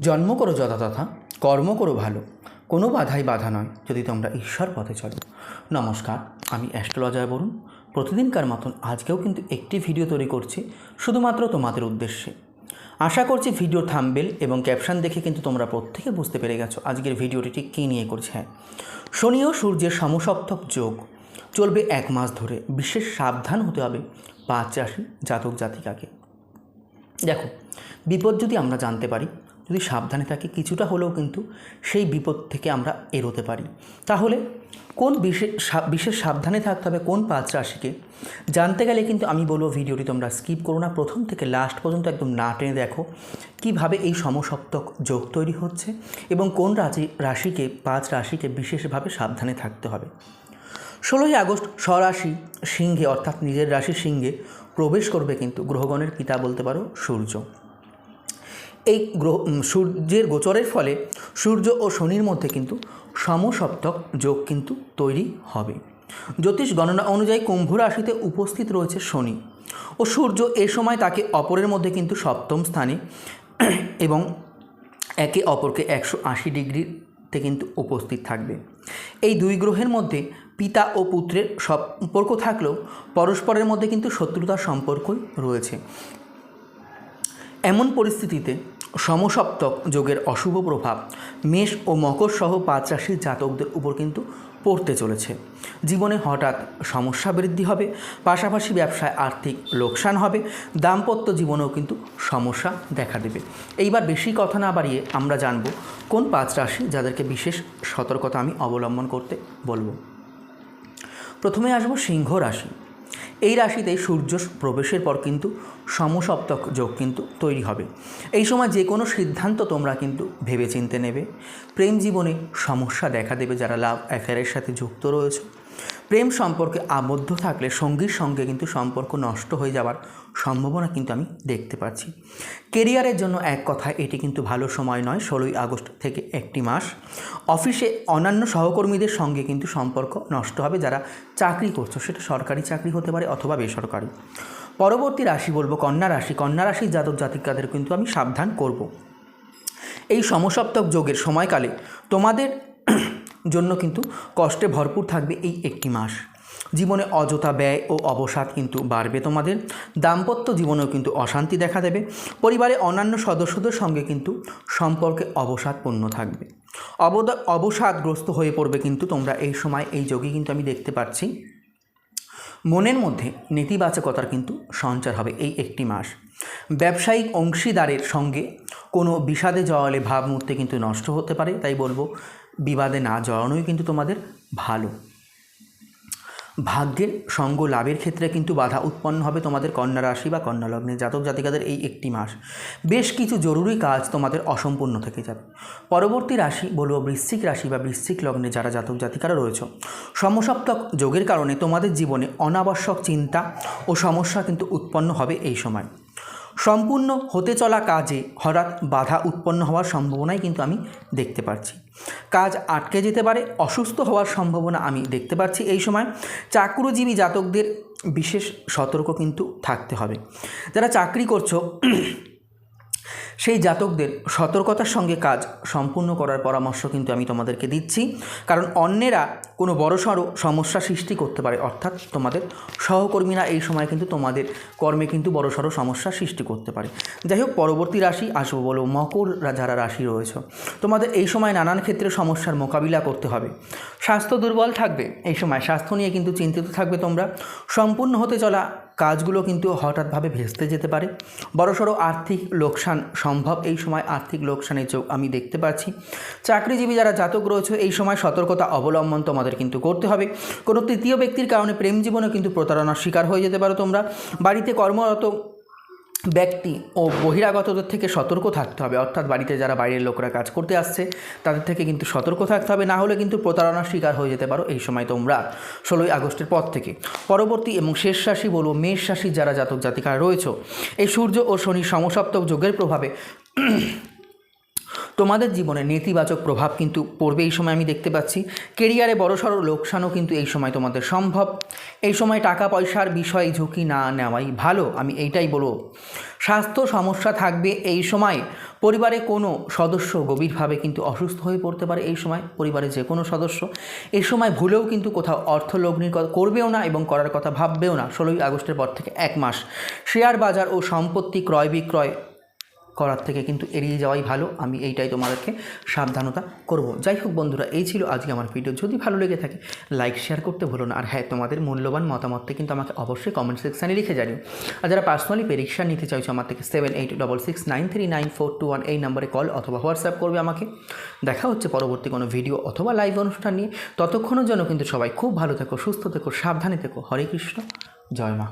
জন্ম করো যথাতথা কর্ম করো ভালো। কোনো বাধাই বাধা নয়, যদি তোমরা ঈশ্বর পথে চলো। নমস্কার, আমি অ্যাস্ট্রোলজার বরুণ। প্রতিদিনকার মতন আজকেও কিন্তু একটি ভিডিও তৈরি করছি, শুধুমাত্র তোমাদের উদ্দেশ্যে। আশা করছি ভিডিও থাম্বেল এবং ক্যাপশন দেখে কিন্তু তোমরা প্রত্যেকে বুঝতে পেরে গেছো আজকের ভিডিওটি ঠিক কী নিয়ে করছে। হ্যাঁ শনি ও সূর্যের সমসপ্তক যোগ। চলবে এক মাস ধরে, বিশেষ সাবধান হতে হবে পাঁচ রাশি জাতক জাতিকাকে। দেখো, বিপদ যদি আমরা জানতে পারি যদি সাবধানে থাকি, কিছুটা হলেও কিন্তু সেই বিপদ থেকে আমরা এড়োতে পারি। তাহলে কোন বিশেষ বিশেষ সাবধানে থাকতে হবে কোন পাঁচ রাশিকে? জানতে গেলে কিন্তু আমি বলব ভিডিওটি তোমরা স্কিপ করো না। প্রথম থেকে লাস্ট পর্যন্ত একদম না টেনে দেখো কীভাবে এই সমসপ্তক যোগ তৈরি হচ্ছে এবং কোন রাশি রাশিকে, পাঁচ রাশিকে বিশেষভাবে সাবধানে থাকতে হবে। ষোলোই আগস্ট স্বরাশি সিংহে অর্থাৎ নিজের রাশি সিংহে প্রবেশ করবে কিন্তু গ্রহগণের পিতা বলতে পারো সূর্য। এই গ্রহ সূর্যের গোচরের ফলে সূর্য ও শনির মধ্যে কিন্তু সমসপ্তক যোগ কিন্তু তৈরি হবে। জ্যোতিষ গণনা অনুযায়ী কুম্ভ রাশিতে উপস্থিত রয়েছে শনি ও সূর্য এ সময় তাকে অপরের মধ্যে কিন্তু সপ্তম স্থানে এবং একে অপরকে একশো আশি ডিগ্রিতে কিন্তু উপস্থিত থাকবে। এই দুই গ্রহের মধ্যে পিতা ও পুত্রের সম্পর্ক থাকলেও পরস্পরের মধ্যে কিন্তু শত্রুতার সম্পর্কই রয়েছে। এমন পরিস্থিতিতে সমসপ্তক যোগের অশুভ প্রভাব মেষ ও মকর সহ পাঁচ রাশির জাতকদের উপর কিন্তু পড়তে চলেছে। জীবনে হঠাৎ সমস্যা বৃদ্ধি হবে, পাশাপাশি ব্যবসায় আর্থিক লোকসান হবে, দাম্পত্য জীবনেও কিন্তু সমস্যা দেখা দেবে। এইবার বেশি কথা না বাড়িয়ে আমরা জানব কোন পাঁচ রাশি যাদেরকে বিশেষ সতর্কতা আমি অবলম্বন করতে বলব। প্রথমে আসব সিংহ রাশি। এই রাশিতে সূর্য প্রবেশের পর কিন্তু সমসপ্তক যোগ কিন্তু তৈরি হবে। এই সময় যে কোনো সিদ্ধান্ত তোমরা কিন্তু ভেবেচিন্তে নেবে। প্রেম জীবনে সমস্যা দেখা দেবে যারা লাভ অ্যাফেয়ারের সাথে যুক্ত রয়েছে। প্রেম সম্পর্কে আবদ্ধ থাকলে সঙ্গীর সঙ্গে কিন্তু সম্পর্ক নষ্ট হয়ে যাওয়ার সম্ভাবনা কিন্তু আমি দেখতে পাচ্ছি। কেরিয়ারের জন্য এক কথা, এটি কিন্তু ভালো সময় নয়, ষোলোই আগস্ট থেকে একটি মাস। অফিসে অন্যান্য সহকর্মীদের সঙ্গে কিন্তু সম্পর্ক নষ্ট হবে, যারা চাকরি করছ, সেটা সরকারি চাকরি হতে পারে অথবা বেসরকারি। পরবর্তী রাশি বলব কন্যা রাশি। কন্যা রাশির জাতক জাতিকাদের কিন্তু আমি সাবধান করব। এই সমসপ্তক যোগের সময়কালে তোমাদের জন্য কিন্তু কষ্টে ভরপুর থাকবে এই একটি মাস। জীবনে অযথা ব্যয় ও অবসাদ কিন্তু বাড়বে তোমাদের। দাম্পত্য জীবনেও কিন্তু অশান্তি দেখা দেবে। পরিবারে অন্যান্য সদস্যদের সঙ্গে কিন্তু সম্পর্কে অবসাদপূর্ণ থাকবে। অবদা, অবসাদগ্রস্ত হয়ে পড়বে কিন্তু তোমরা এই সময়, এই যোগে কিন্তু আমি দেখতে পাচ্ছি। মনের মধ্যে নেতিবাচকতার কিন্তু সঞ্চার হবে এই একটি মাস। ব্যবসায়িক অংশীদারের সঙ্গে কোনো বিষাদে জড়ালে ভাবমূর্তি কিন্তু নষ্ট হতে পারে, তাই বলব। বিবাদে না জড়ানোই কিন্তু তোমাদের ভালো। ভাগ্যের সঙ্গ লাভের ক্ষেত্রে কিন্তু বাধা উৎপন্ন হবে তোমাদের কন্যা রাশি বা কন্যা লগ্নে জাতক জাতিকাদের এই একটি মাস। বেশ কিছু জরুরি কাজ তোমাদের অসম্পূর্ণ থেকে যাবে। পরবর্তী রাশি বলব বৃশ্চিক রাশি বা বৃশ্চিক লগ্নে যারা জাতক জাতিকারা রয়েছে, সমসপ্তক যোগের কারণে তোমাদের জীবনে অনাবশ্যক চিন্তা ও সমস্যা কিন্তু উৎপন্ন হবে এই সময়। সম্পূর্ণ হতে চলা কাজে হঠাৎ বাধা উৎপন্ন হওয়ার সম্ভাবনাই কিন্তু আমি দেখতে পাচ্ছি কাজ আটকে যেতে পারে, অসুস্থ হওয়ার সম্ভাবনা আমি দেখতে পাচ্ছি এই সময় চাকরিজীবী জাতকদের বিশেষ সতর্ক কিন্তু থাকতে হবে। যারা চাকরি করছ সেই জাতকদের সতর্কতার সঙ্গে কাজ সম্পূর্ণ করার পরামর্শ কিন্তু আমি তোমাদেরকে দিচ্ছি। কারণ অন্যেরা কোনো বড়সড় সমস্যা সৃষ্টি করতে পারে, অর্থাৎ তোমাদের সহকর্মীরা এই সময় কিন্তু তোমাদের কর্মে কিন্তু বড়সড় সমস্যা সৃষ্টি করতে পারে। যাই হোক, পরবর্তী রাশি আসব বলো, মকর যারা রাশি রয়েছে। তোমাদের এই সময় নানান ক্ষেত্রে সমস্যার মোকাবিলা করতে হবে। স্বাস্থ্য দুর্বল থাকবে এই সময়। স্বাস্থ্য নিয়ে কিন্তু চিন্তিত থাকবে তোমরা। সম্পূর্ণ হতে চলা কাজগুলো কিন্তু হঠাৎভাবে ভেস্তে যেতে পারে। বড়সড় আর্থিক লোকসান সম্ভব। এই সময় আর্থিক লোকসানের চোখ আমি দেখতে পাচ্ছি। চাকরিজীবী যারা জাতক রয়েছে, এই সময় সতর্কতা অবলম্বন তোমাদের কিন্তু করতে হবে। কোনো তৃতীয় ব্যক্তির কারণে প্রেম জীবনে কিন্তু প্রতারণার শিকার হয়ে যেতে পারো তোমরা। বাড়িতে কর্মরত ব্যক্তি ও বহিরাগতদের থেকে সতর্ক থাকতে হবে। অর্থাৎ বাড়িতে যারা বাইরের লোকরা কাজ করতে আসছে, তাদের থেকে কিন্তু সতর্ক থাকতে হবে। না হলে কিন্তু প্রতারণার শিকার হয়ে যেতে পারো এই সময় তোমরা। ষোলোই আগস্টের পর থেকে। পরবর্তী এবং শেষ রাশি বলব মেষ রাশি যারা জাতক জাতিকারা রয়েছে, এই সূর্য ও শনি সমসপ্তক যোগের প্রভাবে তোমাদের জীবনে নেতিবাচক প্রভাব কিন্তু পড়বে এই সময় আমি দেখতে পাচ্ছি। কেরিয়ারে বড়সড় লোকসানও কিন্তু এই সময় তোমাদের সম্ভব। এই সময় টাকা পয়সার বিষয়ে ঝুঁকি না নেওয়াই ভালো, আমি এইটাই বলব। স্বাস্থ্য সমস্যা থাকবে এই সময়। পরিবারে কোনো সদস্য গভীরভাবে কিন্তু অসুস্থ হয়ে পড়তে পারে এই সময়, পরিবারের যে কোনো সদস্য। এই সময় ভুলেও কিন্তু কোথাও অর্থ লগ্নির কথা করবেও না এবং করার কথা ভাববেও না। ষোলোই আগস্টের পর থেকে এক মাস। শেয়ার বাজার ও সম্পত্তি ক্রয় বিক্রয় করার থেকে কিন্তু এড়িয়ে যাওয়াই ভালো। আমি এইটাই তোমাদেরকে সাবধানতা করব। যাই হোক বন্ধুরা, এই ছিল আজকে আমার ভিডিও। যদি ভালো লেগে থাকে, লাইক, শেয়ার করতে ভুলো না। আর হ্যাঁ তোমাদের মূল্যবান মতামতটা কিন্তু আমাকে অবশ্যই কমেন্ট সেকশানে লিখে জানিও। আর যারা পার্সোনালি পরীক্ষা নিতে চাইছো আমার থেকে seven eight double six nine three nine four two one এই নম্বরে কল অথবা হোয়াটসঅ্যাপ করবে আমাকে। দেখা হচ্ছে পরবর্তী কোনো ভিডিও অথবা লাইভ অনুষ্ঠান নিয়ে। ততক্ষণের জন্য কিন্তু সবাই খুব ভালো থেকো, সুস্থ থেকো, সাবধানে থেকো। হরে কৃষ্ণ। জয় মা।